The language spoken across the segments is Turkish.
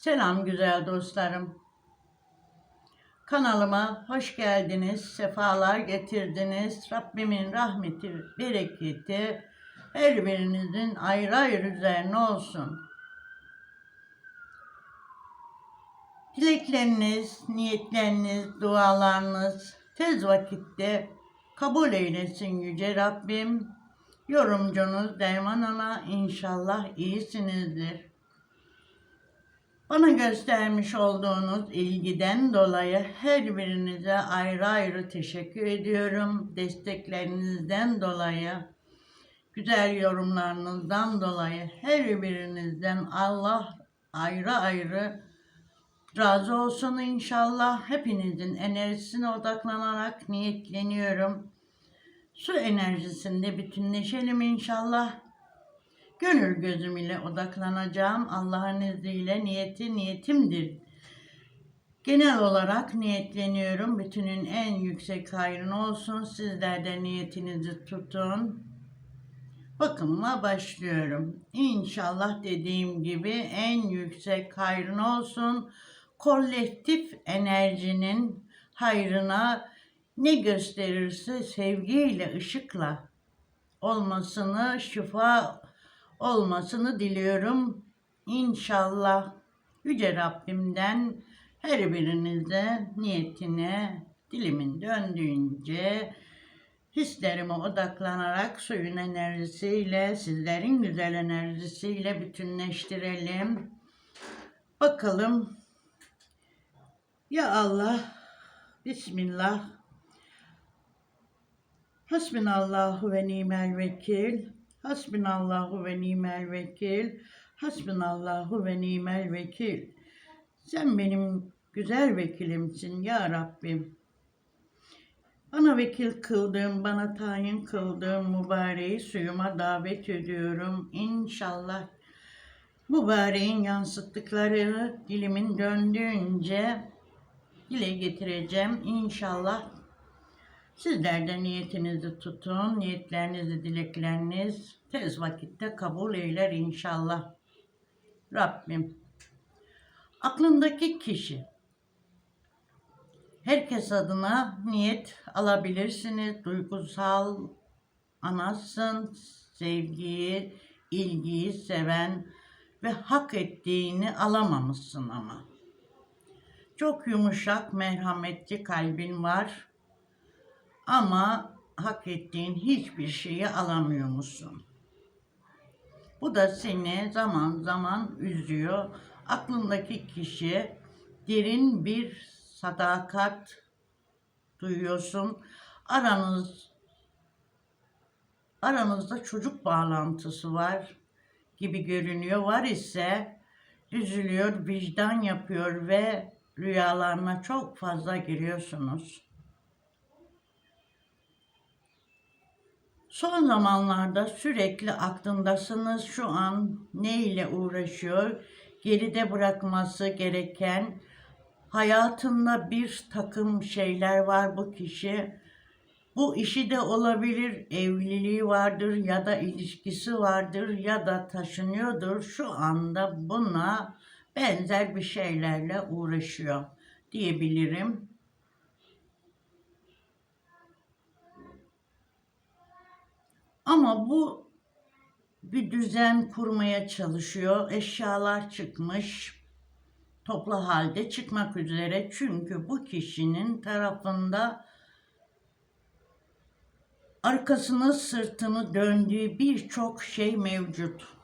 Selam güzel dostlarım. Kanalıma hoş geldiniz, sefalar getirdiniz. Rabbimin rahmeti, bereketi her birinizin ayrı ayrı üzerine olsun. Dilekleriniz, niyetleriniz, dualarınız tez vakitte kabul eylesin Yüce Rabbim. Yorumcunuz Derman Ana inşallah iyisinizdir. Bana göstermiş olduğunuz ilgiden dolayı her birinize ayrı ayrı teşekkür ediyorum. Desteklerinizden dolayı, güzel yorumlarınızdan dolayı her birinizden Allah ayrı ayrı razı olsun inşallah. Hepinizin enerjisine odaklanarak niyetleniyorum. Su enerjisinde bütünleşelim inşallah. Gönül gözüm ile odaklanacağım. Allah'ın izniyle niyeti niyetimdir. Genel olarak niyetleniyorum. Bütünün en yüksek hayrını olsun. Sizler de niyetinizi tutun. Bakımıma başlıyorum. İnşallah dediğim gibi en yüksek hayrını olsun. Kolektif enerjinin hayrına ne gösterirse sevgiyle, ışıkla olmasını, şifa olmasını diliyorum. İnşallah Yüce Rabbimden her birinize niyetine dilimin döndüğünce hislerime odaklanarak suyun enerjisiyle, sizlerin güzel enerjisiyle bütünleştirelim. Bakalım. Ya Allah, Bismillah. Hasbinallahu ve nimel vekil. Hasbinallahu ve nimel vekil. Hasbinallahu ve nimel vekil. Sen benim güzel vekilimsin ya Rabbim. Bana vekil kıldığım, bana tayin kıldığım mübareği suyuma davet ediyorum. İnşallah mübareğin yansıttıkları dilimin döndüğünce dile getireceğim. İnşallah Sizler de niyetinizi tutun, niyetlerinizi, dilekleriniz tez vakitte kabul eyler inşallah. Rabbim. Aklındaki kişi. Herkes adına niyet alabilirsiniz. Duygusal, anasın, sevgiyi, ilgiyi seven ve hak ettiğini alamamışsın ama. Çok yumuşak, merhametli kalbin var ama hak ettiğin hiçbir şeyi alamıyor musun? Bu da seni zaman zaman üzüyor. Aklındaki kişi derin bir sadakat duyuyorsun. Aranız aranızda çocuk bağlantısı var gibi görünüyor. Var ise üzülüyor, vicdan yapıyor ve rüyalarına çok fazla giriyorsunuz. Son zamanlarda sürekli aklındasınız şu an ne ile uğraşıyor? Geride bırakması gereken hayatında bir takım şeyler var bu kişi. Bu işi de olabilir, evliliği vardır ya da ilişkisi vardır ya da taşınıyordur. Şu anda buna benzer bir şeylerle uğraşıyor diyebilirim. Ama bu bir düzen kurmaya çalışıyor. Eşyalar çıkmış. Toplu halde çıkmak üzere. Çünkü bu kişinin tarafında arkasını sırtını döndüğü birçok şey mevcut.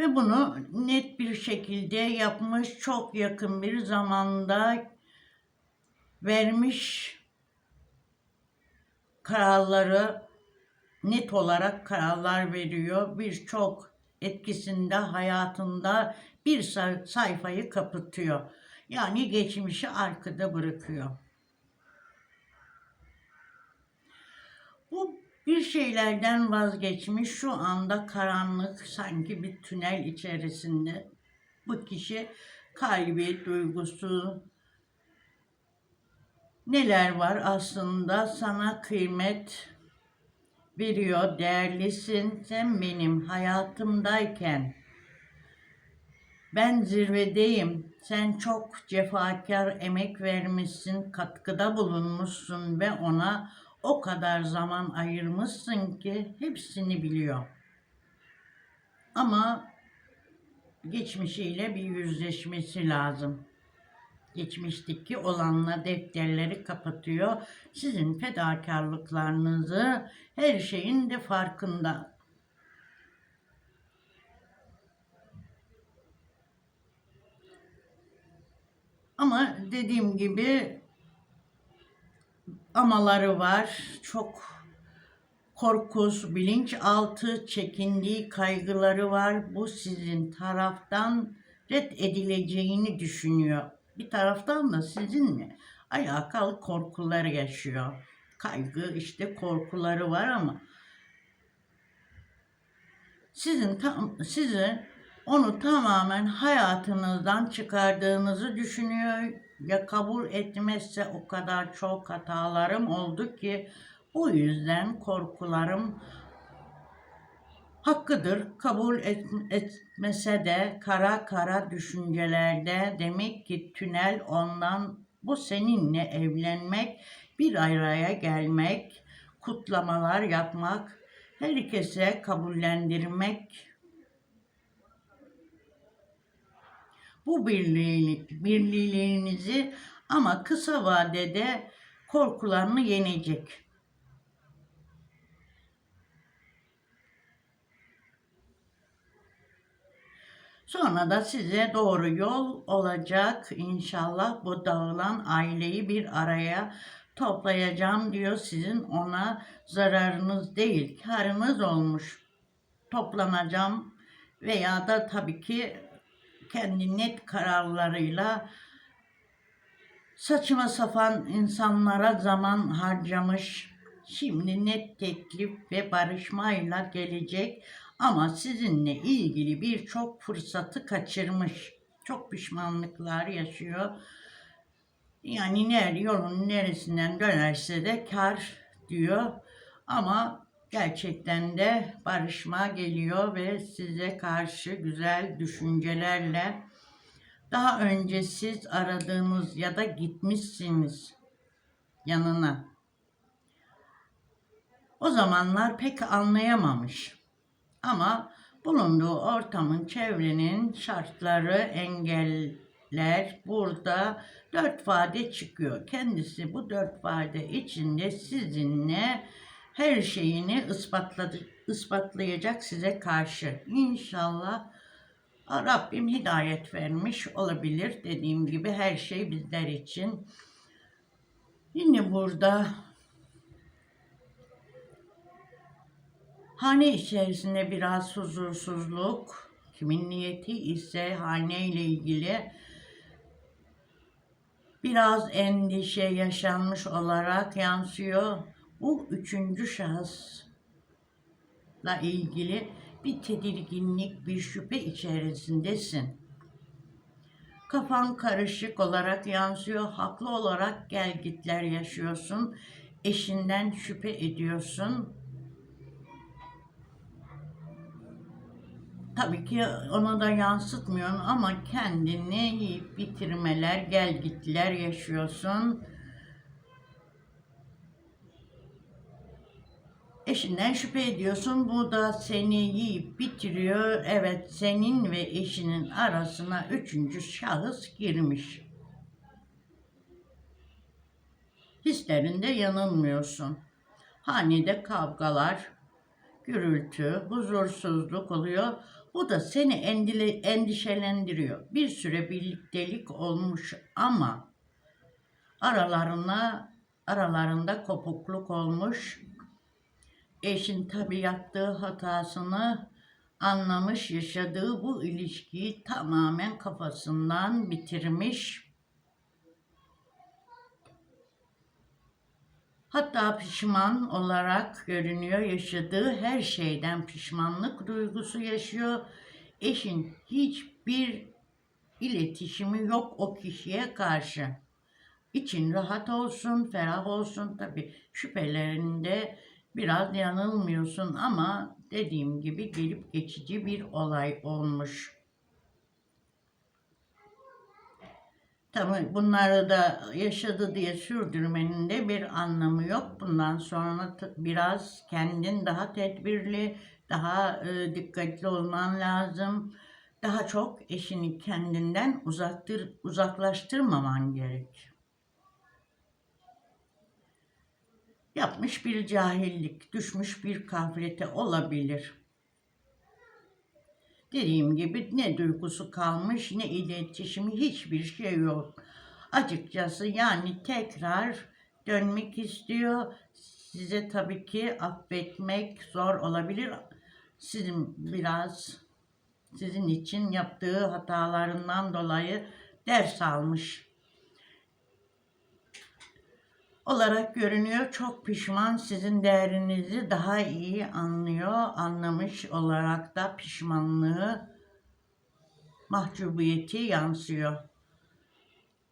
Ve bunu net bir şekilde yapmış, çok yakın bir zamanda vermiş kararları net olarak kararlar veriyor. Birçok etkisinde hayatında bir sayfayı kapatıyor. Yani geçmişi arkada bırakıyor. Bu bir şeylerden vazgeçmiş şu anda karanlık sanki bir tünel içerisinde. Bu kişi kalbi, duygusu, neler var aslında sana kıymet veriyor, değerlisin. Sen benim hayatımdayken ben zirvedeyim. Sen çok cefakar emek vermişsin, katkıda bulunmuşsun ve ona o kadar zaman ayırmışsın ki hepsini biliyor. Ama geçmişiyle bir yüzleşmesi lazım. Geçmişteki olanla defterleri kapatıyor. Sizin fedakarlıklarınızı her şeyin de farkında. Ama dediğim gibi amaları var. Çok korkusu, bilinçaltı, çekindiği kaygıları var. Bu sizin taraftan red edileceğini düşünüyor. Bir taraftan da sizinle alakalı korkular yaşıyor. Kaygı işte korkuları var ama sizin tam sizi onu tamamen hayatınızdan çıkardığınızı düşünüyor. Ya kabul etmezse o kadar çok hatalarım oldu ki bu yüzden korkularım hakkıdır. Kabul et, etmese de kara kara düşüncelerde demek ki tünel ondan bu seninle evlenmek, bir araya gelmek, kutlamalar yapmak, herkese kabullendirmek bu birliği, birliğinizi ama kısa vadede korkularını yenecek. Sonra da size doğru yol olacak inşallah bu dağılan aileyi bir araya toplayacağım diyor. Sizin ona zararınız değil, karınız olmuş. Toplanacağım veya da tabii ki kendi net kararlarıyla saçma sapan insanlara zaman harcamış. Şimdi net teklif ve barışmayla gelecek ama sizinle ilgili birçok fırsatı kaçırmış. Çok pişmanlıklar yaşıyor. Yani ner yolun neresinden dönerse de kar diyor. Ama gerçekten de barışma geliyor ve size karşı güzel düşüncelerle daha önce siz aradığınız ya da gitmişsiniz yanına. O zamanlar pek anlayamamış. Ama bulunduğu ortamın, çevrenin şartları, engeller burada dört vade çıkıyor. Kendisi bu dört vade içinde sizinle her şeyini ispatladı, ispatlayacak size karşı. İnşallah Rabbim hidayet vermiş olabilir. Dediğim gibi her şey bizler için. Yine burada hane içerisinde biraz huzursuzluk, kimin niyeti ise hane ile ilgili biraz endişe yaşanmış olarak yansıyor. Bu üçüncü şahısla ilgili bir tedirginlik, bir şüphe içerisindesin. Kafan karışık olarak yansıyor, haklı olarak gelgitler yaşıyorsun, eşinden şüphe ediyorsun. Tabii ki ona da yansıtmıyorsun ama kendini bitirmeler, gelgitler yaşıyorsun. Eşinden şüphe ediyorsun. Bu da seni yiyip bitiriyor. Evet senin ve eşinin arasına üçüncü şahıs girmiş. Hislerinde yanılmıyorsun. Hanede kavgalar, gürültü, huzursuzluk oluyor. Bu da seni endile, endişelendiriyor. Bir süre birliktelik olmuş ama aralarına aralarında kopukluk olmuş Eşin tabi yaptığı hatasını anlamış, yaşadığı bu ilişkiyi tamamen kafasından bitirmiş. Hatta pişman olarak görünüyor, yaşadığı her şeyden pişmanlık duygusu yaşıyor. Eşin hiçbir iletişimi yok o kişiye karşı. İçin rahat olsun, ferah olsun tabi şüphelerinde Biraz yanılmıyorsun ama dediğim gibi gelip geçici bir olay olmuş. Tabii bunları da yaşadı diye sürdürmenin de bir anlamı yok. Bundan sonra biraz kendin daha tedbirli, daha e, dikkatli olman lazım. Daha çok eşini kendinden uzaktır, uzaklaştırmaman gerek. Yapmış bir cahillik, düşmüş bir gaflete olabilir. Dediğim gibi ne duygusu kalmış ne iletişimi hiçbir şey yok. Açıkçası yani tekrar dönmek istiyor. Size tabii ki affetmek zor olabilir. Sizin biraz sizin için yaptığı hatalarından dolayı ders almış olarak görünüyor. Çok pişman sizin değerinizi daha iyi anlıyor. Anlamış olarak da pişmanlığı, mahcubiyeti yansıyor.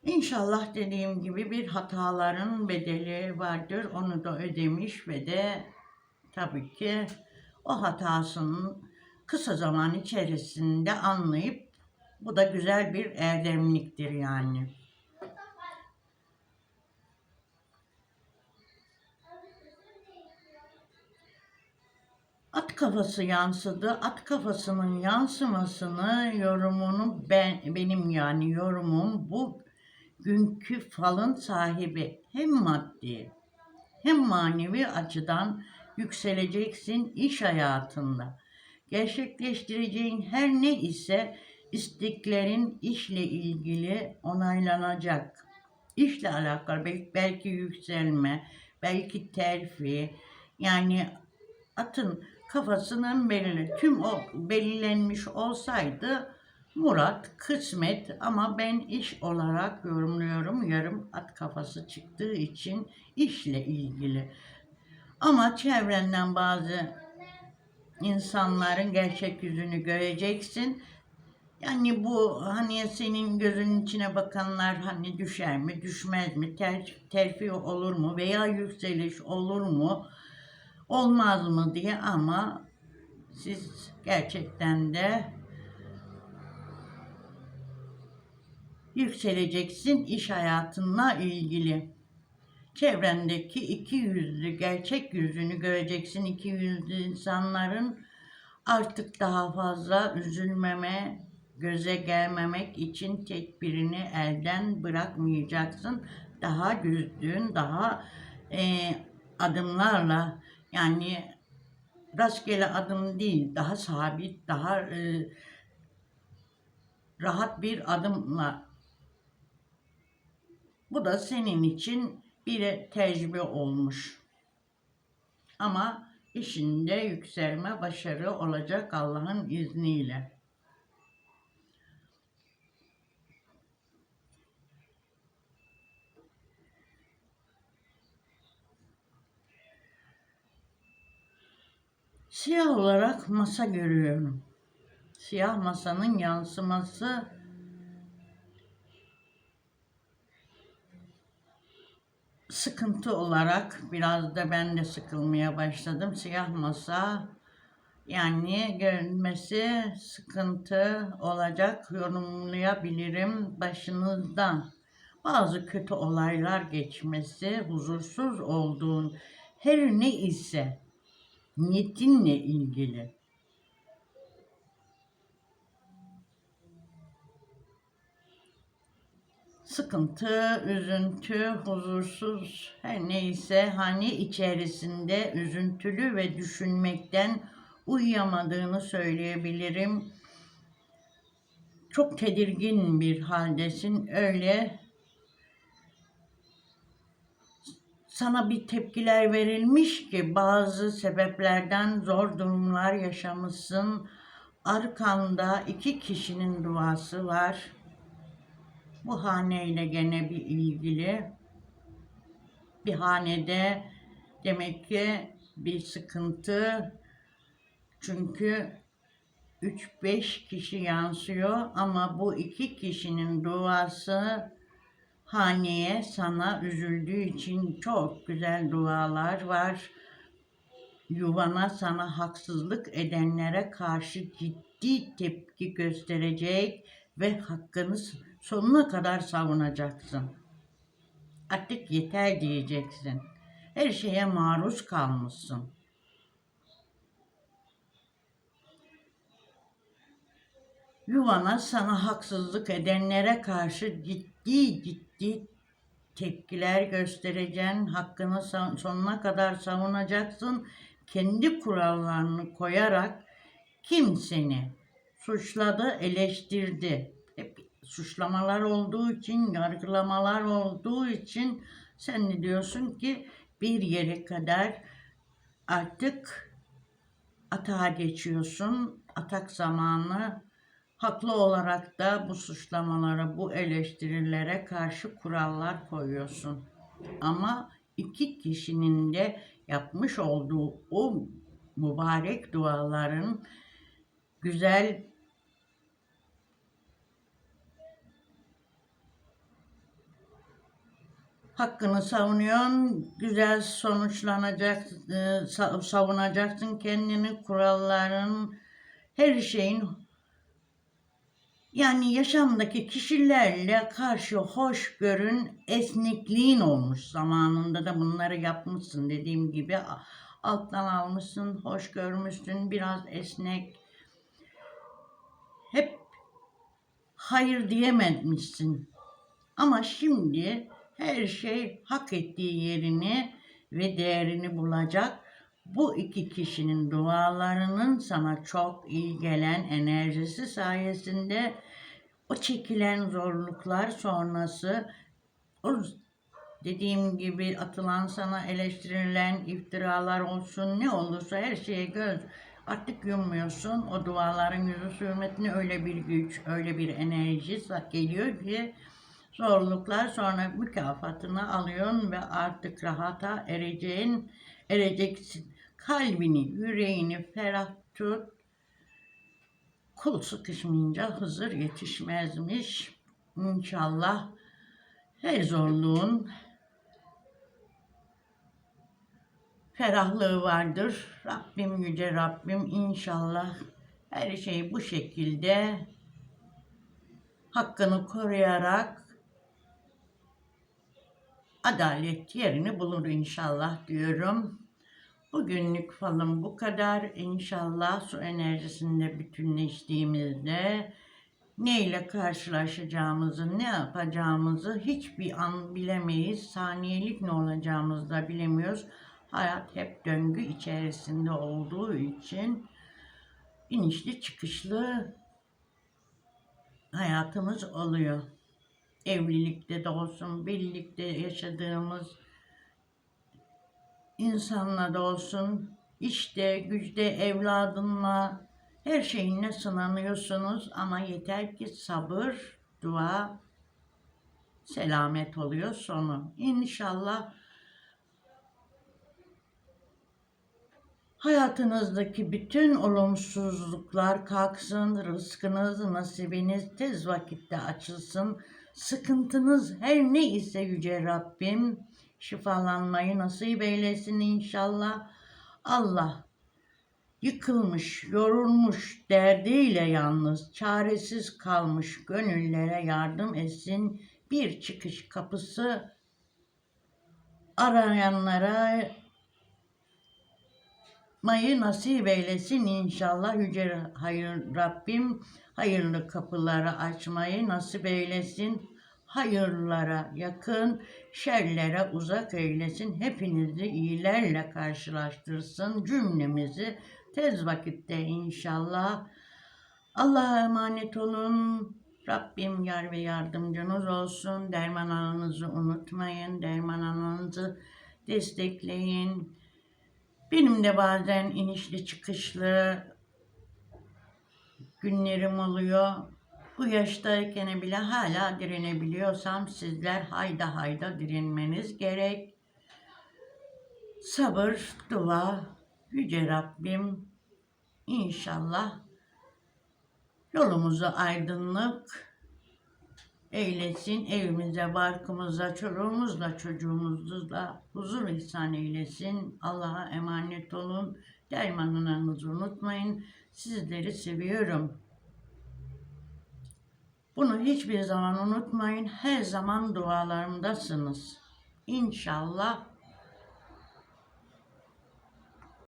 İnşallah dediğim gibi bir hataların bedeli vardır. Onu da ödemiş ve de tabii ki o hatasının kısa zaman içerisinde anlayıp bu da güzel bir erdemliktir yani. At kafası yansıdı. At kafasının yansımasını yorumunu ben benim yani yorumum bu günkü falın sahibi hem maddi hem manevi açıdan yükseleceksin iş hayatında. Gerçekleştireceğin her ne ise isteklerin işle ilgili onaylanacak. İşle alakalı belki, belki yükselme, belki terfi, yani atın kafasının belirli. Tüm o belirlenmiş olsaydı Murat kısmet ama ben iş olarak yorumluyorum. Yarım at kafası çıktığı için işle ilgili. Ama çevrenden bazı insanların gerçek yüzünü göreceksin. Yani bu hani senin gözünün içine bakanlar hani düşer mi, düşmez mi, ter, terfi olur mu veya yükseliş olur mu, olmaz mı diye ama siz gerçekten de yükseleceksin iş hayatınla ilgili. Çevrendeki iki yüzlü, gerçek yüzünü göreceksin. iki yüzlü insanların artık daha fazla üzülmeme, göze gelmemek için tedbirini elden bırakmayacaksın. Daha düzgün, daha e, adımlarla yani rastgele adım değil, daha sabit, daha e, rahat bir adımla. Bu da senin için bir tecrübe olmuş. Ama işinde yükselme, başarı olacak Allah'ın izniyle. Siyah olarak masa görüyorum. Siyah masanın yansıması sıkıntı olarak biraz da ben de sıkılmaya başladım. Siyah masa yani görünmesi sıkıntı olacak yorumlayabilirim başınızdan. Bazı kötü olaylar geçmesi, huzursuz olduğun her ne ise niyetinle ilgili. Sıkıntı, üzüntü, huzursuz her neyse hani içerisinde üzüntülü ve düşünmekten uyuyamadığını söyleyebilirim. Çok tedirgin bir haldesin. Öyle sana bir tepkiler verilmiş ki bazı sebeplerden zor durumlar yaşamışsın. Arkanda iki kişinin duası var. Bu haneyle gene bir ilgili. Bir hanede demek ki bir sıkıntı. Çünkü 3-5 kişi yansıyor ama bu iki kişinin duası haneye sana üzüldüğü için çok güzel dualar var. yuvana sana haksızlık edenlere karşı ciddi tepki gösterecek ve hakkını sonuna kadar savunacaksın. Artık yeter diyeceksin. Her şeye maruz kalmışsın. Yuvana sana haksızlık edenlere karşı ciddi ciddi tepkiler göstereceksin. Hakkını son- sonuna kadar savunacaksın. Kendi kurallarını koyarak kim seni suçladı, eleştirdi. Hep suçlamalar olduğu için, yargılamalar olduğu için sen de diyorsun ki bir yere kadar artık atağa geçiyorsun. Atak zamanı haklı olarak da bu suçlamalara, bu eleştirilere karşı kurallar koyuyorsun. Ama iki kişinin de yapmış olduğu o mübarek duaların güzel hakkını savunuyorsun, güzel sonuçlanacak, e, sa- savunacaksın kendini, kuralların, her şeyin yani yaşamdaki kişilerle karşı hoşgörün, esnekliğin olmuş zamanında da bunları yapmışsın dediğim gibi alttan almışsın, hoş görmüşsün, biraz esnek. Hep hayır diyememişsin. Ama şimdi her şey hak ettiği yerini ve değerini bulacak. Bu iki kişinin dualarının sana çok iyi gelen enerjisi sayesinde o çekilen zorluklar sonrası o dediğim gibi atılan sana eleştirilen iftiralar olsun ne olursa her şeye göz artık yummuyorsun. O duaların yüzü sürmetine öyle bir güç, öyle bir enerji geliyor ki zorluklar sonra mükafatını alıyorsun ve artık rahata ereceğin, ereceksin. Kalbini, yüreğini ferah tut. Kul sıkışmayınca Hızır yetişmezmiş. İnşallah her zorluğun ferahlığı vardır. Rabbim yüce Rabbim inşallah her şeyi bu şekilde hakkını koruyarak adalet yerini bulur inşallah diyorum. Bugünlük falan bu kadar. İnşallah su enerjisinde bütünleştiğimizde neyle karşılaşacağımızı, ne yapacağımızı hiçbir an bilemeyiz. Saniyelik ne olacağımızı da bilemiyoruz. Hayat hep döngü içerisinde olduğu için inişli çıkışlı hayatımız oluyor. Evlilikte de olsun, birlikte yaşadığımız insanla da olsun, işte, güçte, evladınla, her şeyinle sınanıyorsunuz ama yeter ki sabır, dua, selamet oluyor sonu. İnşallah hayatınızdaki bütün olumsuzluklar kalksın, rızkınız, nasibiniz tez vakitte açılsın. Sıkıntınız her ne ise Yüce Rabbim şifalanmayı nasip eylesin inşallah. Allah yıkılmış, yorulmuş, derdiyle yalnız, çaresiz kalmış gönüllere yardım etsin. Bir çıkış kapısı arayanlara mayı nasip eylesin inşallah Yüce Hayır Rabbim hayırlı kapıları açmayı nasip eylesin. Hayırlara yakın, şerlere uzak eylesin. Hepinizi iyilerle karşılaştırsın cümlemizi tez vakitte inşallah. Allah'a emanet olun. Rabbim yar ve yardımcınız olsun. Derman ananızı unutmayın. Derman ananızı destekleyin. Benim de bazen inişli çıkışlı günlerim oluyor. Bu yaştayken bile hala direnebiliyorsam sizler hayda hayda direnmeniz gerek. Sabır, dua, Yüce Rabbim inşallah yolumuzu aydınlık, eylesin. Evimize, barkımıza, çoluğumuzla, çocuğumuzla huzur ihsan eylesin. Allah'a emanet olun. Dermanlarınızı unutmayın. Sizleri seviyorum. Bunu hiçbir zaman unutmayın. Her zaman dualarımdasınız. İnşallah